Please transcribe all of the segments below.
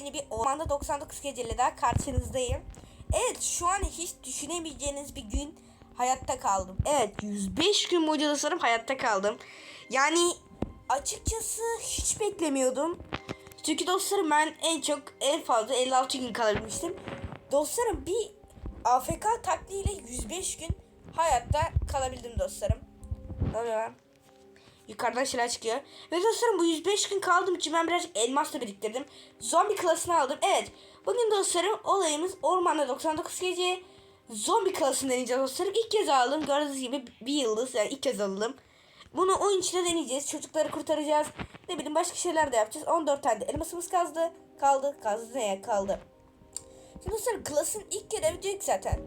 yepyeni bir Ormanda 99 geceli daha karşınızdayım. Evet şu an hiç düşünemeyeceğiniz bir gün hayatta kaldım. Evet 105 gün boyunca dostlarım hayatta kaldım. Yani açıkçası hiç beklemiyordum. Çünkü dostlarım ben en çok en fazla 56 gün kalabilmiştim. Dostlarım bir AFK takliyle 105 gün hayatta kalabildim dostlarım. Ne? Yukarıdan şeyler çıkıyor. Ve dostlarım bu 105 gün kaldığım için ben birazcık elmas da biriktirdim. Zombi klasını aldım. Evet. Bugün dostlarım olayımız ormanda 99 gece zombi klasını deneyeceğiz dostlarım. İlk kez aldım. Gördüğünüz gibi bir yıldız yani ilk kez aldım. Bunu oyun içinde deneyeceğiz. Çocukları kurtaracağız. Ne bileyim başka şeyler de yapacağız. 14 tane de elmasımız kaldı. Kaldı. Kaldı ne kaldı. Şimdi dostlarım klasın ilk diyor ki zaten.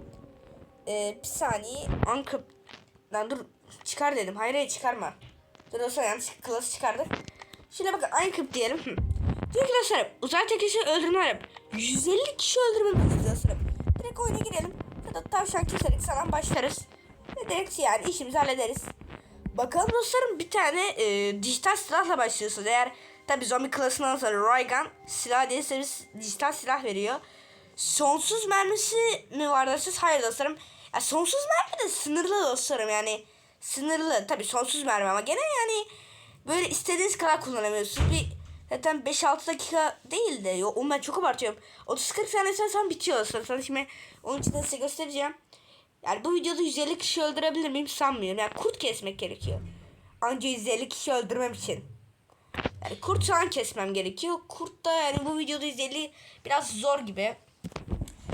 Ee, bir saniye. Anka... Lan dur çıkar dedim. Hayır hayır çıkarma. Dur dostlar yanlış klası çıkardık. Şöyle bakın Ankıp diyelim. Hı. Diyor ki dostlarım uzay kişi öldürme arap. 150 kişi öldürmemiz dostlarım. Direkt oyuna girelim. Ya tavşan keserek sana başlarız. Ve direkt yani işimizi hallederiz. Bakalım dostlarım bir tane e, dijital silahla başlıyorsunuz. Eğer tabi zombi klasından sonra Raygun silah değilseniz dijital silah veriyor. Sonsuz mermisi mi var derseniz hayır dostlarım. Ya sonsuz mermi de sınırlı dostlarım yani. Sınırlı tabi sonsuz mermi ama gene yani böyle istediğiniz kadar kullanamıyorsunuz. Bir zaten 5-6 dakika değil de yo, onu ben çok abartıyorum. 30-40 saniye sonra bitiyor dostlarım. Sonra şimdi onun için de size göstereceğim. Yani bu videoda 150 kişi öldürebilir miyim sanmıyorum. Yani kurt kesmek gerekiyor. Anca 150 kişi öldürmem için. Yani kurt falan kesmem gerekiyor. Kurt da yani bu videoda 150 biraz zor gibi.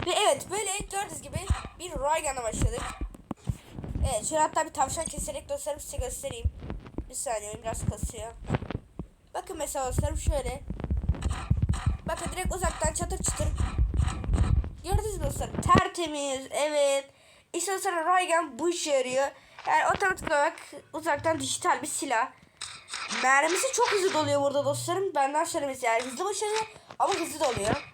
Ve evet böyle gördüğünüz gibi bir Raygun'a başladık. Evet şöyle hatta bir tavşan keserek dostlarım size göstereyim. Bir saniye biraz kasıyor. Bakın mesela dostlarım şöyle. Bakın direkt uzaktan çatır çatır. Gördünüz mü dostlarım? Tertemiz evet. İşte dostlarım Raygun bu işe yarıyor. Yani otomatik olarak uzaktan dijital bir silah. Mermisi çok hızlı doluyor burada dostlarım. Benden söylemesi yani hızlı başarıyor ama hızlı doluyor.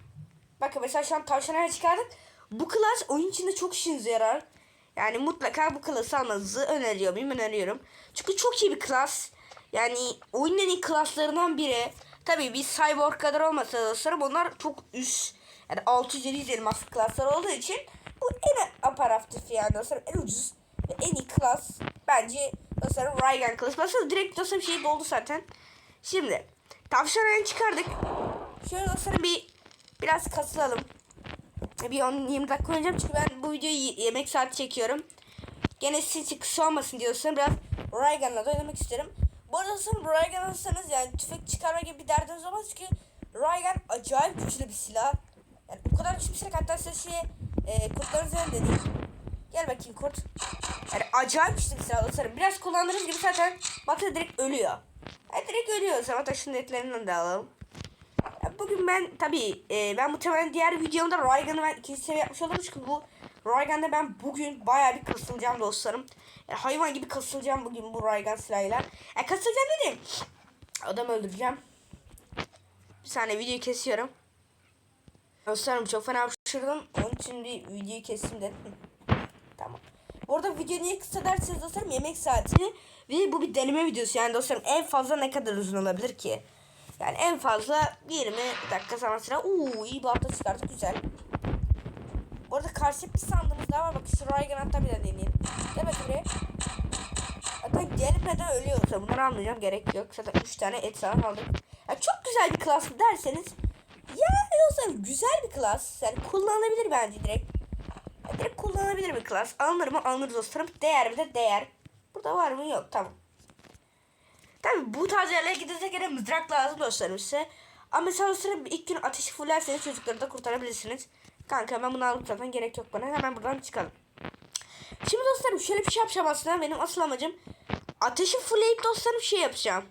Bakın mesela şu an tavşanları çıkardık. Bu klas oyun içinde çok işinize yarar. Yani mutlaka bu klası almanızı öneriyor muyum? Öneriyorum. Çünkü çok iyi bir klas. Yani oyunun en iyi klaslarından biri. Tabii bir cyborg kadar olmasa da dostlarım onlar çok üst. Yani 600-700 elmas klaslar olduğu için bu en aparatif yani dostlarım en ucuz ve en iyi klas. Bence dostlarım Raygun klası. Baksana direkt dostlarım şey doldu zaten. Şimdi tavşanları çıkardık. Şöyle dostlarım bir biraz kasılalım. Bir 10-20 dakika oynayacağım çünkü ben bu videoyu yemek saati çekiyorum. Gene için kısa olmasın diyorsan biraz Raygun'la da oynamak isterim. Bu arada sanırım Raygun alırsanız yani tüfek çıkarma gibi bir derdiniz olmaz çünkü Raygun acayip güçlü bir silah. Yani o kadar güçlü bir silah hatta size şey e, kurtların üzerine deneyim. Gel bakayım kurt. Yani acayip güçlü bir silah dostlarım. Biraz kullandığınız gibi zaten bakın direkt ölüyor. Yani direkt ölüyor. Zaman taşının etlerinden de alalım. Bugün ben tabii e, ben muhtemelen diğer videomda Raygun'u ben ikinci seviye yapmış olurum çünkü bu Raygun'da ben bugün bayağı bir kasılacağım dostlarım. Yani hayvan gibi kasılacağım bugün bu Raygun silahıyla. Yani kasılacağım dedim. Adam öldüreceğim. Bir saniye videoyu kesiyorum. Dostlarım çok fena hapşırdım. Onun için bir videoyu kestim dedim. Tamam. Bu arada video niye kısa derseniz dostlarım yemek saati ve bu bir deneme videosu yani dostlarım en fazla ne kadar uzun olabilir ki? Yani en fazla 20 dakika sonra sıra. Uuu iyi bir hafta çıkardık güzel. Bu arada karşı bir sandığımız daha var. Bak şu Raygun hatta bir de deneyelim. Gel bakayım buraya. Hatta gelmeden ölüyorsa bunları almayacağım gerek yok. Zaten 3 tane et falan aldık. Ya çok güzel bir klas derseniz. Yani dostlarım güzel bir klas. Yani kullanılabilir bence direkt. Ya direkt kullanılabilir bir klas. Alınır mı? Alınır dostlarım. Değer mi de değer. Burada var mı? Yok tamam. Bu tarz yerlere gidecek yere mızrak lazım dostlarım size. Ama mesela dostlarım ilk gün ateşi fullerseniz çocukları da kurtarabilirsiniz. Kanka ben bunu aldım zaten gerek yok bana. Hemen buradan çıkalım. Şimdi dostlarım şöyle bir şey yapacağım aslında. Benim asıl amacım ateşi fullleyip dostlarım şey yapacağım.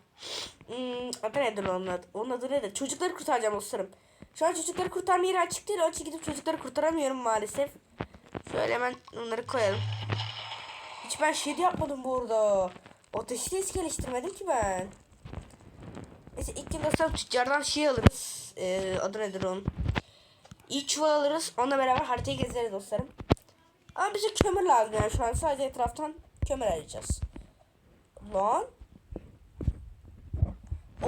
Hmm, adı nedir onun adı? Onun adı nedir? Çocukları kurtaracağım dostlarım. Şu an çocukları kurtarma yeri açık değil. Onun gidip çocukları kurtaramıyorum maalesef. Şöyle hemen onları koyalım. Hiç ben şey yapmadım bu arada. Ateşi hiç geliştirmedim ki ben. Neyse ilk gün dostlarım tüccardan şey alırız. Ee, adı nedir onun? İlk çuval alırız. Onunla beraber haritayı gezeriz dostlarım. Ama bize kömür lazım yani şu an sadece etraftan kömür arayacağız. Lan.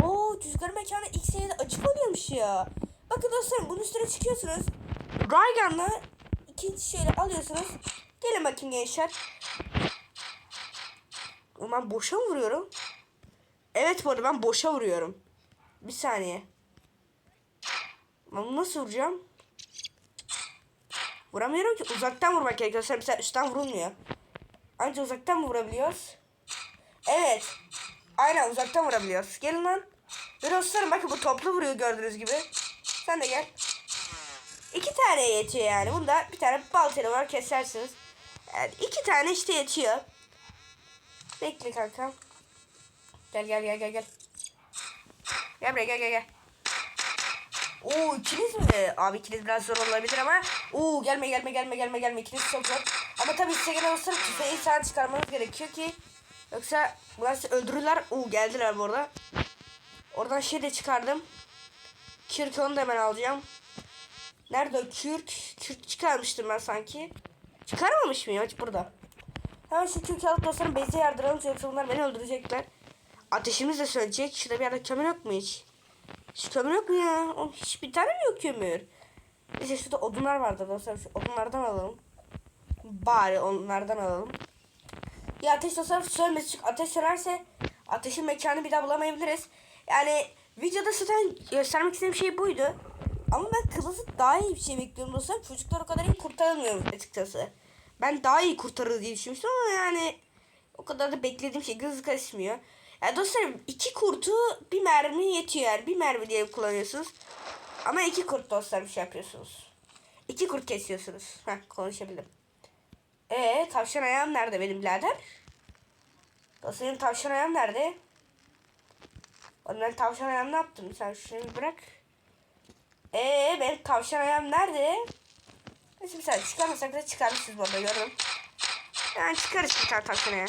Oo rüzgar mekanı ilk seviyede açık oluyormuş ya. Bakın dostlarım bunun üstüne çıkıyorsunuz. Raygun'la ikinci şöyle alıyorsunuz. Gelin bakayım gençler. Ben boşa vuruyorum? Evet bu arada ben boşa vuruyorum. Bir saniye. Ben bunu nasıl vuracağım? Vuramıyorum ki. Uzaktan vurmak gerekiyor. Sen mesela üstten vurulmuyor. Ancak uzaktan mı vurabiliyoruz? Evet. Aynen uzaktan vurabiliyoruz. Gelin lan. Ve dostlarım bakın bu toplu vuruyor gördüğünüz gibi. Sen de gel. İki tane yetiyor yani. Bunda bir tane baltayla var kesersiniz. Yani iki tane işte yetiyor. Bekle kankam. Gel gel gel gel gel. Gel buraya gel gel gel. Oo ikiniz mi? Abi ikiniz biraz zor olabilir ama. Oo gelme gelme gelme gelme gelme ikiniz çok zor. Ama tabii size gelen olsa tüfeği sen çıkarmanız gerekiyor ki. Yoksa bunlar sizi öldürürler. Oo geldiler bu arada. Oradan şey de çıkardım. Kürk onu da hemen alacağım. Nerede o kürk? Kürk çıkarmıştım ben sanki. Çıkarmamış mıyım? Aç burada. Hemen şu alıp dostlarım beze yardıralım. Yoksa bunlar beni öldürecekler. Ateşimiz de sönecek. Şurada bir yerde kömür yok mu hiç? Hiç kömür yok mu ya? O, hiç bir tane mi yok kömür? Neyse şurada odunlar vardı dostlarım. Şu odunlardan alalım. Bari onlardan alalım. Ya ateş dostlarım sönmesi çünkü ateş sönerse ateşin mekanı bir daha bulamayabiliriz. Yani videoda zaten göstermek istediğim şey buydu. Ama ben kılıcı daha iyi bir şey bekliyorum dostlarım. Çocuklar o kadar iyi kurtaramıyorum açıkçası. Ben daha iyi kurtarır diye düşünmüştüm ama yani o kadar da beklediğim şey hızlı karışmıyor. Ya dostlarım iki kurtu bir mermi yetiyor. Yani bir mermi diye kullanıyorsunuz. Ama iki kurt dostlarım şey yapıyorsunuz. İki kurt kesiyorsunuz. Heh konuşabildim. Ee tavşan ayağım nerede benim birader? Dostlarım tavşan ayağım nerede? Oğlum tavşan ayağım ne yaptım? Sen şunu bırak. Ee benim tavşan ayağım nerede? Neyse bir çıkarmasak da çıkarmışız bu arada gördüm. Yani çıkarız bir tane tavşan ayağı.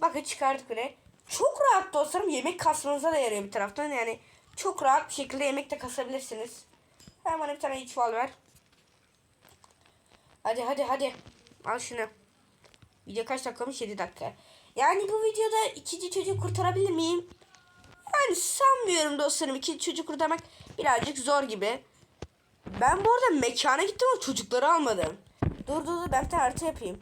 Bakın çıkardık bile. Çok rahat dostlarım yemek kasmanıza da yarıyor bir taraftan. Yani çok rahat bir şekilde yemek de kasabilirsiniz. Hemen bir tane çuval ver. Hadi hadi hadi. Al şunu. Video kaç dakikamış? 7 dakika. Yani bu videoda ikinci çocuğu kurtarabilir miyim? Yani sanmıyorum dostlarım. İkinci çocuğu kurtarmak birazcık zor gibi. Ben bu arada mekana gittim ama çocukları almadım. Dur dur dur ben bir harita yapayım.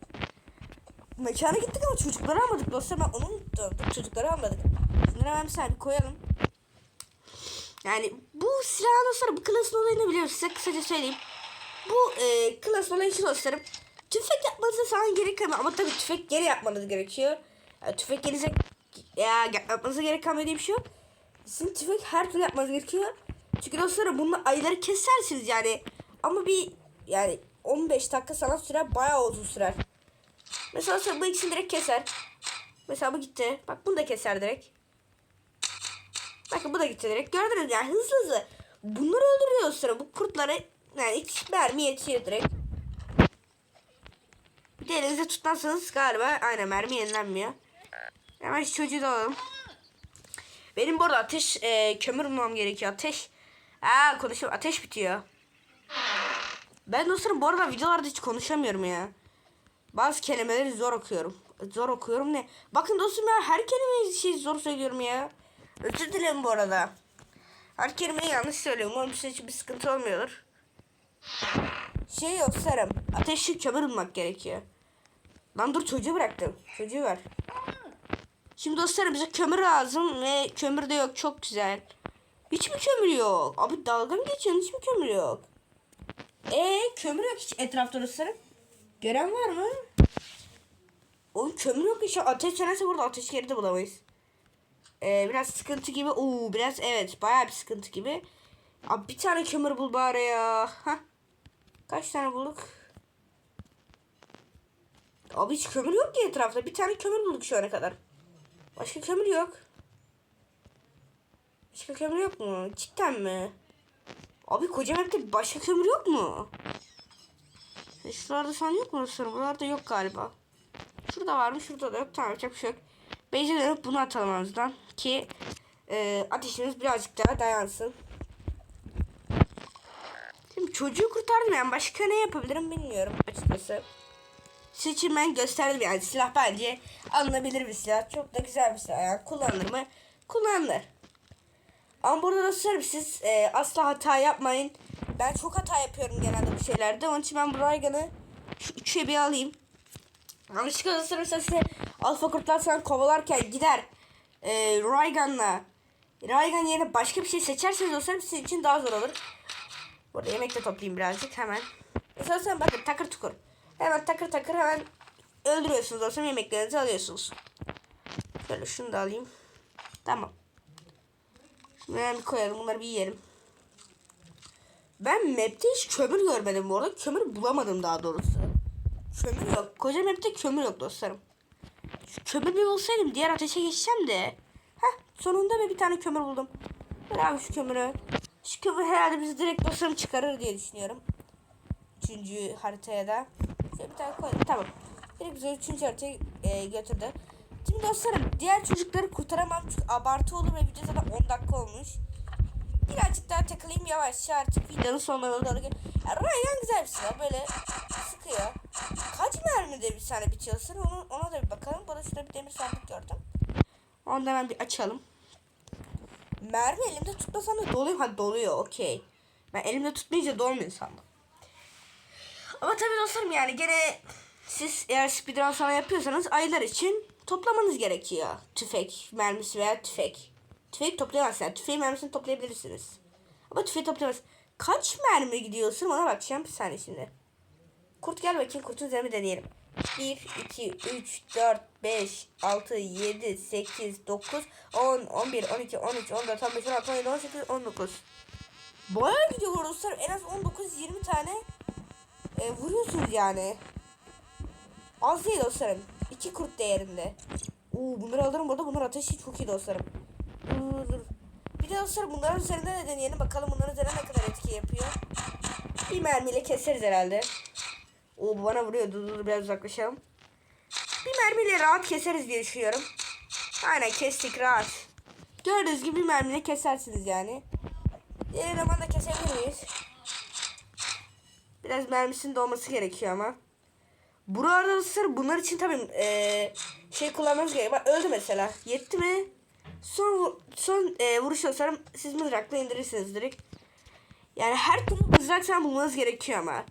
Mekana gittik ama çocukları almadık dostlar ben onu unuttum. Dur, çocukları almadık. Şunları hemen bir saniye koyalım. Yani bu silahın dostlarım bu klasın olayını biliyoruz. Size kısaca söyleyeyim. Bu e, klasın olayı şu dostlarım. Tüfek yapmanıza sana gerek kalmıyor. Ama tabii tüfek geri yapmanız gerekiyor. Yani tüfek gerize ya yapmanıza gerek kalmıyor diye bir şey yok. Sizin tüfek her türlü yapmanız gerekiyor. Çünkü dostlarım bununla ayları kesersiniz yani. Ama bir yani 15 dakika sana sürer bayağı uzun sürer. Mesela sen bu ikisini direkt keser. Mesela bu gitti. Bak bunu da keser direkt. Bakın bu da gitti direkt. Gördünüz yani hızlı hızlı. Bunları öldürüyor sonra bu kurtları yani iki mermi yetiyor direkt. Bir de elinizde tutmazsanız galiba aynen mermi yenilenmiyor. Hemen şu çocuğu da alalım. Benim bu arada ateş e, kömür bulmam gerekiyor. Ateş. Aa konuşuyorum. Ateş bitiyor. Ben dostlarım bu arada videolarda hiç konuşamıyorum ya. Bazı kelimeleri zor okuyorum. Zor okuyorum ne? Bakın dostum ya her kelimeyi şey zor söylüyorum ya. Özür dilerim bu arada. Her kelimeyi yanlış söylüyorum. Umarım size hiçbir sıkıntı olmuyordur. Şey yok sarım. Ateşi kömür bulmak gerekiyor. Lan dur çocuğu bıraktım. Çocuğu ver. Şimdi dostlarım bize kömür lazım ve kömür de yok. Çok güzel. Hiç mi kömür yok? Abi dalga mı geçiyorsun? Hiç mi kömür yok? Ee kömür yok hiç etrafta dostlarım. Gören var mı? Oğlum kömür yok işte. Ateş sönerse burada ateş yeri de bulamayız. Ee, biraz sıkıntı gibi. Oo biraz evet bayağı bir sıkıntı gibi. Abi bir tane kömür bul bari ya. Hah. Kaç tane bulduk? Abi hiç kömür yok ki etrafta. Bir tane kömür bulduk şu ana kadar. Başka kömür yok. Başka kömür yok mu? Cidden mi? Abi koca map'te başka kömür yok mu? E, Şuralarda sen yok mu? Buralarda yok galiba. Şurada var mı? Şurada da yok. Tamam yapacak bir şey yok. Bence dönüp bunu atalım ağızdan. Ki e, ateşimiz birazcık daha dayansın. Şimdi çocuğu kurtardım yani. Başka ne yapabilirim bilmiyorum açıkçası. Sizin için ben gösterdim yani. Silah bence alınabilir bir silah. Çok da güzel bir silah. Yani kullanılır mı? Kullanılır. Ama burada dostlarım siz e, asla hata yapmayın. Ben çok hata yapıyorum genelde bu şeylerde. Onun için ben bu Raygan'ı şu üçe bir alayım. Yanlışlıkla dostlarım size alfa kurtlar sana kovalarken gider e, Raygan'la Raygan yerine başka bir şey seçerseniz dostlarım sizin için daha zor olur. Burada yemek de toplayayım birazcık hemen. Mesela sen bakın takır tukur. Hemen takır takır hemen öldürüyorsunuz dostlarım yemeklerinizi alıyorsunuz. Şöyle şunu da alayım. Tamam. Şunları bir koyalım. Bunları bir yiyelim. Ben map'te hiç kömür görmedim bu arada. Kömür bulamadım daha doğrusu. Kömür yok. Koca map'te kömür yok dostlarım. Kömür bir bulsaydım diğer ateşe geçeceğim de. Heh sonunda bir tane kömür buldum. Ver abi şu kömürü. Şu kömür herhalde bizi direkt dostlarım çıkarır diye düşünüyorum. Üçüncü haritaya da. Şöyle bir tane koydum. Tamam. Direkt bizi üçüncü haritaya e, götürdü. Şimdi dostlarım diğer çocukları kurtaramam çünkü abartı olur ve video zaten 10 dakika olmuş. Birazcık daha takılayım yavaşça artık videonun sonlarına doğru gel. Ya Ryan güzel bir silah böyle sıkıyor. Kaç mermide bir tane bitiyorsun onu, ona da bir bakalım. Burada şurada bir demir sandık gördüm. Onu da hemen bir açalım. Mermi elimde tutmasam da doluyor. Ha doluyor okey. Ben elimde tutmayınca dolmuyor sandım. Ama tabii dostlarım yani gene siz eğer speedrun falan yapıyorsanız aylar için toplamanız gerekiyor. Tüfek, mermisi veya tüfek. Tüfeği toplayamazsınız. Yani tüfeği mermisini toplayabilirsiniz. Ama tüfeği toplayamaz. Kaç mermi gidiyorsun ona bakacağım bir saniye şimdi. Kurt gel bakayım kurtun üzerine deneyelim. 1, 2, 3, 4, 5, 6, 7, 8, 9, 10, 11, 12, 13, 14, 15, 16, 17, 18, 19. Bayağı gidiyor dostlar. En az 19-20 tane e, vuruyorsunuz yani. Az değil dostlarım. İki kurt değerinde. Oo bunları alırım burada. Bunlar ateşi çok iyi dostlarım. Dur, dur. Bir de dostlarım bunların üzerinde de deneyelim. Bakalım bunların üzerine ne kadar etki yapıyor. Bir mermiyle keseriz herhalde. Oo bu bana vuruyor. Dur dur biraz uzaklaşalım. Bir mermiyle rahat keseriz diye düşünüyorum. Aynen kestik rahat. Gördüğünüz gibi bir mermiyle kesersiniz yani. Diğer elemanı da kesebilir miyiz? Biraz mermisinin dolması gerekiyor ama. Burada sır bunlar için tabii eee, şey kullanmanız gerekiyor. Bak öldü mesela. Yetti mi? Son son eee vuruştan sonra siz mızrakla indirirsiniz direkt. Yani her türlü mızrak sen bulmanız gerekiyor ama.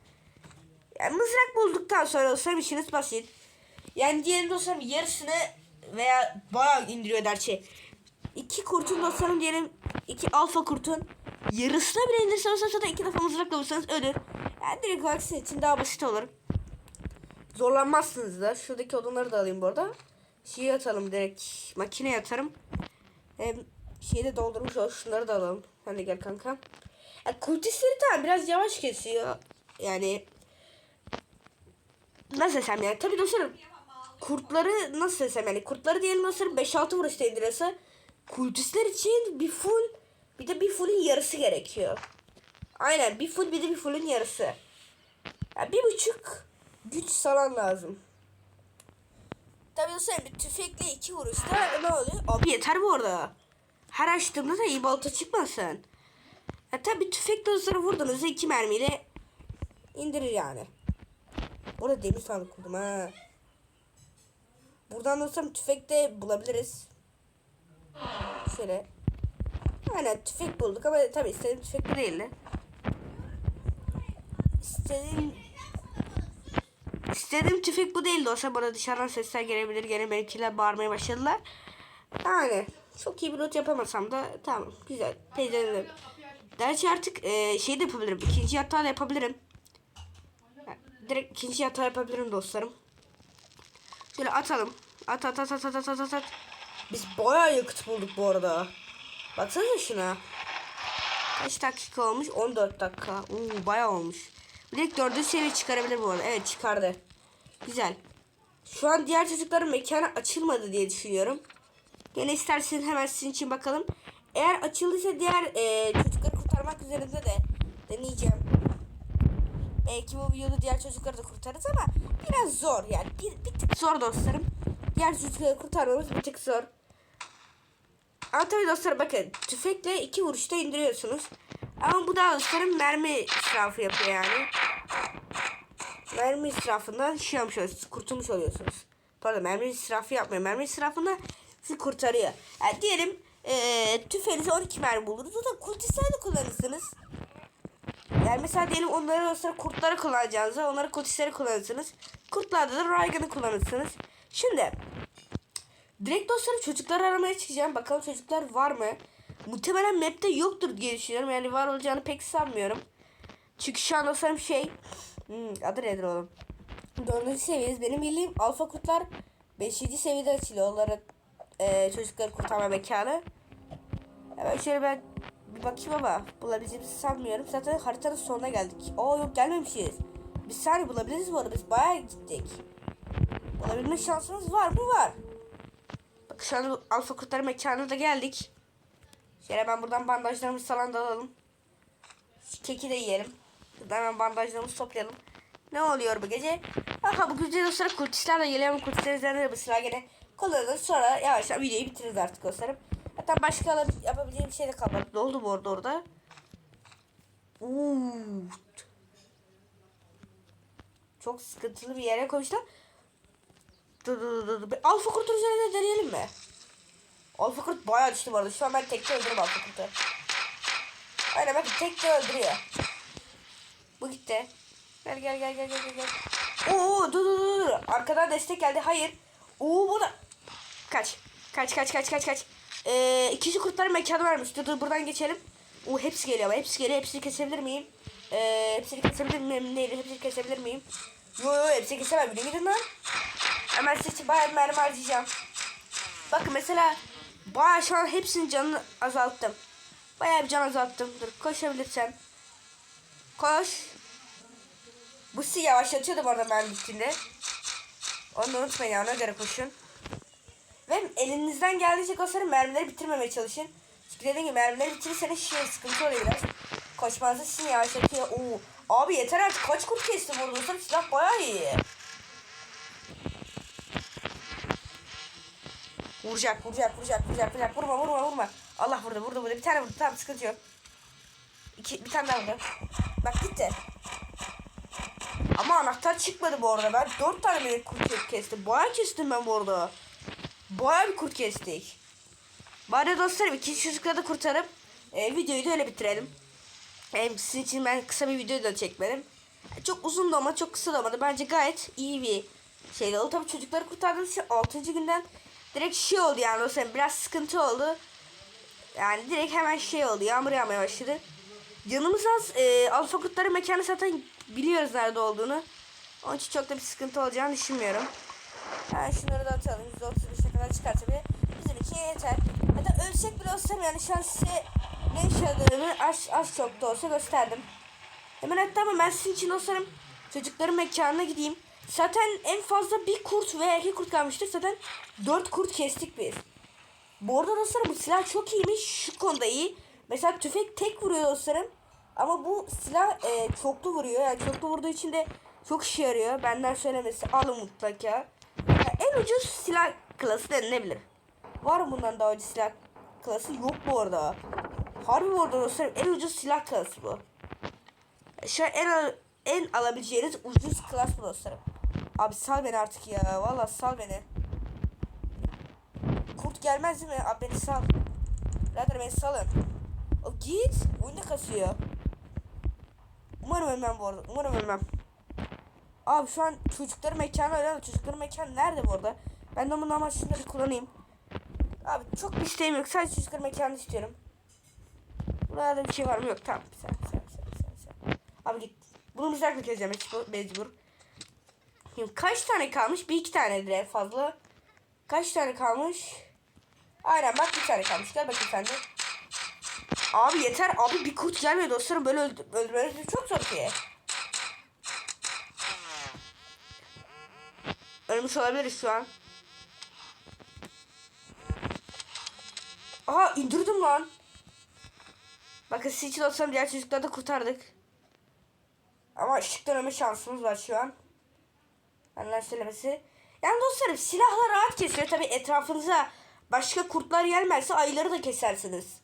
Yani mızrak bulduktan sonra dostlarım işiniz basit. Yani diyelim dostlarım yarısını veya bayağı indiriyor gerçi. İki kurtun dostlarım diyelim iki alfa kurtun yarısına bile indirseniz zaten iki defa mızrakla vursanız ölür. Yani direkt olarak sizin için daha basit olur. Zorlanmazsınız da. Şuradaki odunları da alayım bu arada. Şeyi atalım direkt. Makineye atarım. Hem şeyi de doldurmuş ol. Şunları da alalım. Sen de gel kanka. Ya, kultistleri tamam biraz yavaş kesiyor. Yani nasıl desem yani. Tabii dostlarım kurtları nasıl desem yani. Kurtları diyelim dostlarım 5-6 vuruşta indiriyorsa kultistler için bir full bir de bir fullün yarısı gerekiyor. Aynen bir full bir de bir fullün yarısı. Ya bir buçuk güç salan lazım. Tabii dostlarım bir tüfekle iki vuruşta ne oluyor? Abi yeter bu arada. Her açtığımda da iyi balta çıkmasın. Ya tabii tüfekle dostlarım vurduğunuzda iki mermiyle indirir yani. Burada demir sandık kurdum ha. Buradan dostlarım tüfek de bulabiliriz. Şöyle. Aynen tüfek bulduk ama tabii istediğim tüfek değildi. İstediğim İstediğim tüfek bu değildi. Olsa bana dışarıdan sesler gelebilir. Gene benimkiler bağırmaya başladılar. Yani çok iyi bir loot yapamasam da tamam güzel. Teyzelerim. Gerçi artık e, şey de yapabilirim. İkinci hata da yapabilirim. Yani direkt ikinci hata yapabilirim dostlarım. Şöyle atalım. At at at at at at at at. Biz bayağı yakıt bulduk bu arada. Baksana şuna. Kaç dakika olmuş? 14 dakika. Oo, bayağı olmuş. Direkt dördüncü seviye çıkarabilir bu arada. Evet çıkardı. Güzel. Şu an diğer çocukların mekanı açılmadı diye düşünüyorum. Gene isterseniz hemen sizin için bakalım. Eğer açıldıysa diğer e, çocukları kurtarmak üzerinde de deneyeceğim. Belki bu videoda diğer çocukları da kurtarırız ama biraz zor yani. Bir, bir tık zor dostlarım. Diğer çocukları kurtarmamız bir tık zor. Ama tabii dostlar bakın tüfekle iki vuruşta indiriyorsunuz. Ama bu da dostlarım mermi israfı yapıyor yani. Mermi israfından şey yapmış oluyorsunuz, kurtulmuş oluyorsunuz. Pardon mermi israfı yapmıyor. Mermi israfından sizi kurtarıyor. Yani diyelim Ee, tüfeğinize 12 mermi buluruz. O da kultistler de kullanırsınız. Yani mesela diyelim onları o sıra kurtları kullanacağınızda onları kultistleri kullanırsınız. Kurtlarda da Raygun'u kullanırsınız. Şimdi direkt dostlarım çocuklar aramaya çıkacağım. Bakalım çocuklar var mı? Muhtemelen map'te yoktur diye düşünüyorum. Yani var olacağını pek sanmıyorum. Çünkü şu an dostlarım şey hmm, adı nedir oğlum? Dördüncü seviyeyiz. Benim bildiğim alfa kurtlar beşinci seviyede açılıyor. Onların e, çocukları kurtarma mekanı. Hemen şöyle ben bir bakayım ama bulabileceğimizi sanmıyorum. Zaten haritanın sonuna geldik. Oo yok gelmemişiz. Bir saniye bulabiliriz bu arada. Biz bayağı gittik. Bulabilme şansımız var mı? Var. Bak şu an alfa kurtları mekanına da geldik. Şöyle hemen buradan bandajlarımızı falan da alalım. Keki de yiyelim. Buradan hemen bandajlarımızı toplayalım. Ne oluyor bu gece? Aha bu gece dostlarım kultistler de geliyor ama kultistler üzerinde bir sıra gene kullanırız. Sonra yavaş yavaş videoyu bitiririz artık dostlarım. Hatta başka yapabileceğim bir şey de kalmadı. Ne oldu bu arada orada? Uuu. Çok sıkıntılı bir yere koymuşlar. Dur dur dur dur. Alfa kurtun üzerinde deneyelim mi? Alfa kurt bayağı düştü bu arada. Şu an ben tekte öldürürüm alfa kurtu. Aynen bakın tekte öldürüyor. Bu gitti. Gel gel gel gel gel gel. Oo dur dur dur. Arkadan destek geldi. Hayır. Oo bu da. Kaç. Kaç kaç kaç kaç kaç. Ee, ikinci kurtların mekanı varmış. Dur dur buradan geçelim. Oo hepsi geliyor ama hepsi geliyor. Hepsini kesebilir miyim? Ee, hepsini kesebilir miyim? Neydi? Hepsini kesebilir miyim? Yo yo hepsini kesemem. Yürü gidin lan. Hemen size bayağı bir mermi harcayacağım. Bakın mesela bayağı şu an hepsinin canını azalttım. Bayağı bir can azalttım. Dur koşabilirsen. Koş. Bu sizi yavaşlatıyordu bu arada mermi bittiğinde. Onu unutmayın ya, ona göre koşun. Ve elinizden geldiğince koşarım mermileri bitirmemeye çalışın. Çünkü dediğim gibi mermileri bitirirseniz şey sıkıntı oluyor biraz. Koşmanızı sizi yavaşlatıyor. Oo. Abi yeter artık kaç kurt orada. Dostlarım silah bayağı iyi. Vuracak, vuracak, vuracak, vuracak, vuracak. Vurma, vurma, vurma. Allah vurdu, vurdu, vurdu. Bir tane vurdu. Tamam, sıkıntı yok. İki, bir tane daha vurdu. Bak gitti. Ama anahtar çıkmadı bu arada. Ben dört tane melek kurt kestim. Bayağı kestim ben bu arada. Bayağı bir kurt kestik. Bari dostlarım ikinci çocukları da kurtarıp e, videoyu da öyle bitirelim. Hem sizin için ben kısa bir video da çekmedim. Çok uzun da ama çok kısa da olmadı. Bence gayet iyi bir şeydi oldu. Tabii çocukları kurtardığımız için 6. günden direkt şey oldu yani dostlarım. Biraz sıkıntı oldu. Yani direkt hemen şey oldu. Yağmur yağmaya başladı. Yanımız az. E, alfa mekanı zaten biliyoruz nerede olduğunu. Onun için çok da bir sıkıntı olacağını düşünmüyorum. Yani şunları da atalım. %35'e kadar çıkar tabii. Bizim için yeter. Hatta ölsek bile olsam yani şu an size ne yaşadığımı az, az çok da olsa gösterdim. Hemen hatta ama ben sizin için dostlarım çocukların mekanına gideyim. Zaten en fazla bir kurt veya iki kurt kalmıştır. Zaten dört kurt kestik biz. Bu arada dostlarım bu silah çok iyiymiş. Şu konuda iyi. Mesela tüfek tek vuruyor dostlarım. Ama bu silah e, çoklu vuruyor. Yani çoklu vurduğu için de çok işe yarıyor. Benden söylemesi alın mutlaka. Ya en ucuz silah klası denilebilir. Var mı bundan daha ucuz silah klası? Yok bu arada. Harbi bu arada dostlarım en ucuz silah klası bu. Şu an en, en alabileceğiniz ucuz klas bu dostlarım. Abi sal beni artık ya. Valla sal beni. Kurt gelmez mi? Abi beni sal. Birader beni salın. O git. Oyunda kasıyor. Umarım ölmem bu arada. Umarım ölmem. Abi şu an çocukların mekanı öyle ama çocukların mekanı nerede bu arada? Ben de onun amaçını bir kullanayım. Abi çok bir isteğim yok. Sadece çocukların mekanını istiyorum. Burada bir şey var mı? Yok. Tamam. Sen, sen, sen, sen. Abi git. Bunu mızrakla keseceğim mecbur. mecbur. Şimdi kaç tane kalmış? Bir iki tanedir en fazla. Kaç tane kalmış? Aynen bak bir tane kalmış. Gel bakayım sen de. Abi yeter. Abi bir kurt gelmiyor dostlarım. Böyle öldü öldürmeniz çok zor ki. Ölmüş olabiliriz şu an. Aha indirdim lan. Bakın siz için olsam diğer çocukları da kurtardık. Ama ışıktan ölme şansımız var şu an. Benden söylemesi. Yani dostlarım silahla rahat kesiyor. Tabi etrafınıza başka kurtlar gelmezse ayıları da kesersiniz.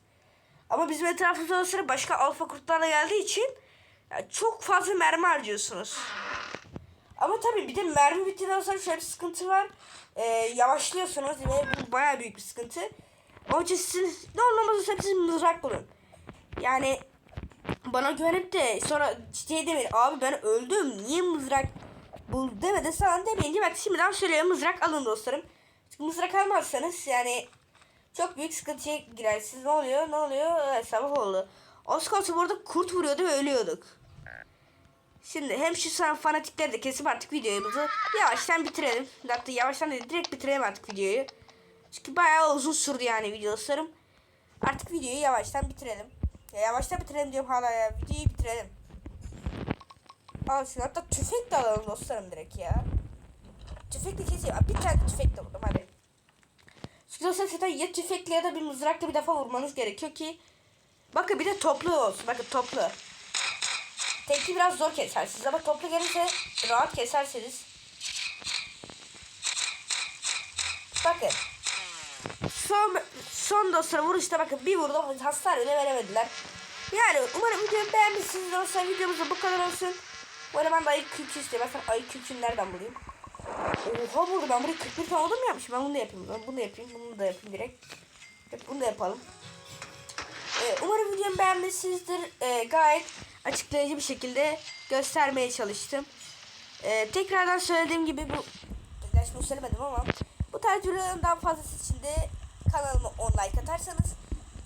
Ama bizim etrafımızda dostlarım başka alfa kurtlar da geldiği için yani çok fazla mermi harcıyorsunuz. Ama tabii bir de mermi bittiğinden sonra şöyle bir sıkıntı var. Ee, yavaşlıyorsunuz ve bu bayağı büyük bir sıkıntı. Onun için siz ne olmazsa siz mızrak bulun. Yani bana güvenip de sonra şey demeyin abi ben öldüm niye mızrak bul demedi sana demeyince bak şimdiden söylüyorum mızrak alın dostlarım. Çünkü mızrak almazsanız yani çok büyük sıkıntıya girersiniz. Ne oluyor? Ne oluyor? Evet, sabah oldu. Az kalsın bu arada kurt vuruyordu ve ölüyorduk. Şimdi hem şu san fanatikleri de kesip artık videomuzu yavaştan bitirelim. Hatta yavaştan değil direkt bitirelim artık videoyu. Çünkü bayağı uzun sürdü yani video dostlarım. Artık videoyu yavaştan bitirelim. Ya yavaştan bitirelim diyorum hala ya. Videoyu bitirelim. Al şunu hatta tüfek de alalım dostlarım direkt ya. Tüfek de keseyim. Bir tane tüfek de buldum hadi. Çünkü dostlar zaten ya tüfekle ya da bir mızrakla bir defa vurmanız gerekiyor ki. Bakın bir de toplu olsun. Bakın toplu. Tekli biraz zor kesersiniz ama toplu gelirse rahat kesersiniz. Bakın. Son, son dostlar vuruşta bakın bir vurdum hasar bile veremediler. Yani umarım videoyu beğenmişsiniz dostlar. Videomuz bu kadar olsun. Bu arada ben de ayı kürkü istiyorum. Ben ayı kürkünü nereden bulayım? Oha burada ben buraya 41 tane odun mu yapmışım? Ben bunu da yapayım. Ben bunu da yapayım. Bunu da yapayım direkt. Hep bunu da yapalım. Ee, umarım videomu beğenmişsinizdir. Ee, gayet açıklayıcı bir şekilde göstermeye çalıştım. Ee, tekrardan söylediğim gibi bu bunu söylemedim ama bu tarz videoların daha fazlası için de kanalıma 10 like atarsanız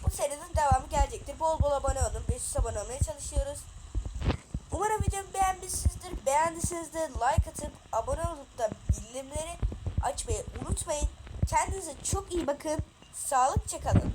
bu serinin devamı gelecektir. Bol bol abone olun. 500 abone olmaya çalışıyoruz. Umarım videomu beğenmişsinizdir. Beğendiyseniz like atıp abone olup da bildirimleri açmayı unutmayın. Kendinize çok iyi bakın. Sağlıkça kalın.